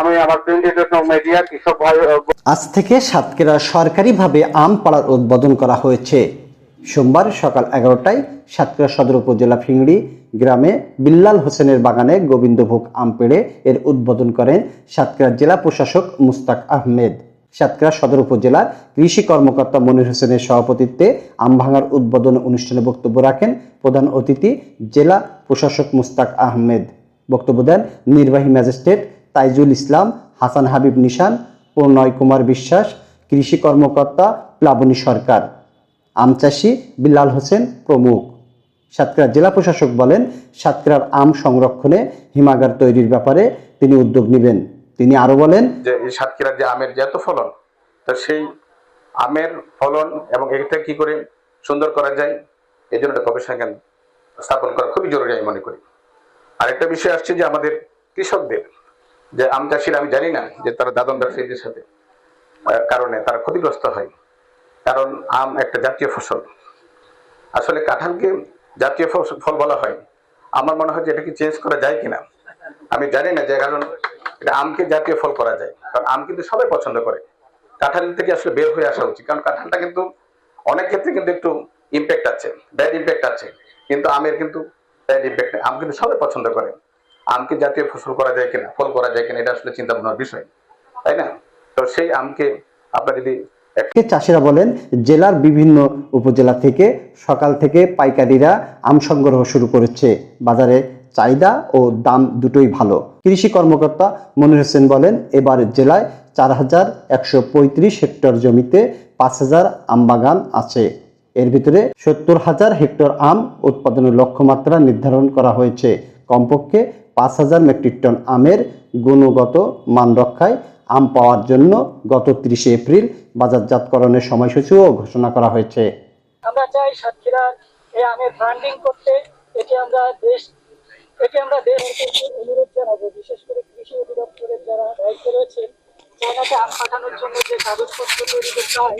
আমি আমার মিডিয়া কৃষক ভাই আজ থেকে সাতক্ষীরা সরকারিভাবে আম পাড়ার উদ্বোধন করা হয়েছে। সোমবার সকাল এগারোটায় সাতক্ষীরা সদর উপজেলা ফিংড়ি গ্রামে বিল্লাল হোসেনের বাগানে গোবিন্দভোগ আম পেড়ে এর উদ্বোধন করেন সাতক্ষীরা জেলা প্রশাসক মুস্তাক আহমেদ। সাতক্ষীরা সদর উপজেলার কৃষি কর্মকর্তা মনির হোসেনের সভাপতিত্বে আম ভাঙার উদ্বোধন অনুষ্ঠানে বক্তব্য রাখেন প্রধান অতিথি জেলা প্রশাসক মুস্তাক আহমেদ। বক্তব্য দেন নির্বাহী ম্যাজিস্ট্রেট তাইজুল ইসলাম, হাসান হাবিব নিশান, প্রণয় কুমার বিশ্বাস, কৃষি কর্মকর্তা, প্লাবনী সরকার। আম চাষি বিল্লাল হোসেন প্রমুখ। সাতক্ষীরা জেলা প্রশাসক বলেন, সাতক্ষীরার আম সংরক্ষণে হিমাগার তৈরির ব্যাপারে তিনি উদ্যোগ নেবেন। তিনি আরও বলেন, যে সাতক্ষীরার যে আমের যে এত ফলন, তো সেই আমের ফলন এবং এটা কি করে সুন্দর করা যায়, এই জন্য একটা গবেষণা কেন্দ্র স্থাপন করা খুবই জরুরি আমি মনে করি। আরেকটা বিষয় আসছে যে আমাদের কৃষকদের যে আম চাষিরা, আমি জানি না যে তারা দাদন ব্যবসায়ীদের সাথে কারণে তারা ক্ষতিগ্রস্ত হয়। কারণ আম একটা জাতীয় ফসল। আসলে কাঁঠালকে জাতীয় ফল বলা হয়। আমার মনে হয় যে এটা কি চেঞ্জ করা যায় কিনা? আমি জানি না যে, কারণ এটা আমকে জাতীয় ফল করা যায়। কারণ আম কিন্তু সবাই পছন্দ করে। কাঁঠাল থেকে আসলে বের হয়ে আসা উচিত। কারণ কাঁঠালটা কিন্তু অনেক ক্ষেত্রে কিন্তু একটু ইম্প্যাক্ট আছে ব্যাড ইম্প্যাক্ট আছে। কিন্তু আমের কিন্তু ব্যাড ইম্প্যাক্ট আম কিন্তু সবাই পছন্দ করে। আমকে জাতীয় ফসল করা যায় কিনা, ফল করা যায় কিনা, এটা আসলে চিন্তা ভাবনার বিষয়, তাই না? তো সেই আমকে আপনার যদি চাষিরা বলেন, জেলার বিভিন্ন উপজেলা থেকে, সকাল থেকে পাইকারিরা আম সংগ্রহ শুরু করেছে। বাজারে চাহিদা ও দাম দুটোই ভালো। কৃষি কর্মকর্তা মনির হোসেন বলেন, এবার জেলায় চার হাজার একশো পঁয়ত্রিশ হেক্টর জমিতে পাঁচ হাজার আম বাগান আছে। এর ভিতরে সত্তর হাজার হেক্টর আম উৎপাদনের লক্ষ্যমাত্রা নির্ধারণ করা হয়েছে। কমপক্ষে পাঁচ হাজার মেট্রিক টন আমের গুণগত মান রক্ষায় আম পাওয়ার জন্য গত তিরিশে এপ্রিল বাজারজাতকরণের সময়সূচিও ঘোষণা করা হয়েছে। আমরা চাই সাতক্ষীরা এই আমের ব্র্যান্ডিং করতে। এটি আমরা দেশ এটি আমরা দেশ অনুরোধ জানাব। বিশেষ করে কৃষি অধিদপ্তরের যারা দায়িত্ব রয়েছে চায়নাতে আম পাঠানোর জন্য যে কাগজপত্র তৈরি করতে হয়